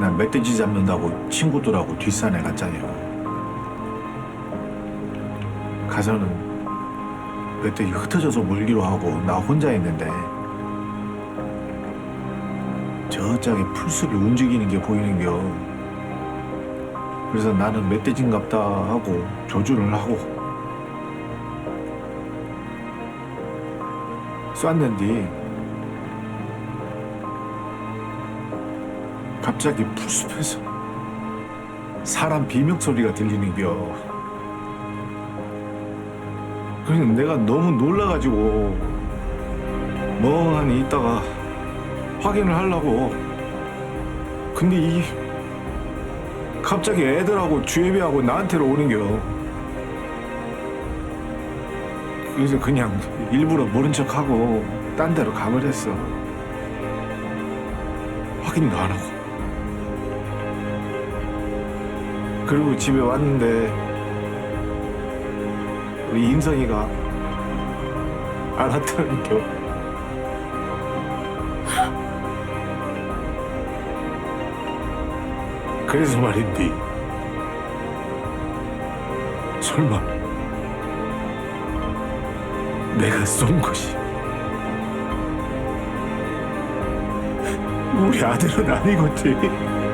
난 멧돼지 잡는다고 친구들하고 뒷산에 갔잖아요. 가서는 멧돼지 흩어져서 몰기로 하고 나 혼자 있는데 저짝에 풀숲이 움직이는 게 보이는겨. 그래서 나는 멧돼지인갑다 하고 조준을 하고 쐈는데 갑자기 풀숲에서 사람 비명 소리가 들리는 겨. 그래서 내가 너무 놀라가지고 멍하니 있다가 확인을 하려고. 근데 이 갑자기 애들하고 주애비하고 나한테로 오는겨. 그래서 그냥 일부러 모른 척하고 딴 데로 가버렸어. 확인도 안 하고. 그리고 집에 왔는데 우리 인성이가 알았다는 겨. 그래서 말인데 설마 내가 쏜 것이 우리 아들은 아니겠지?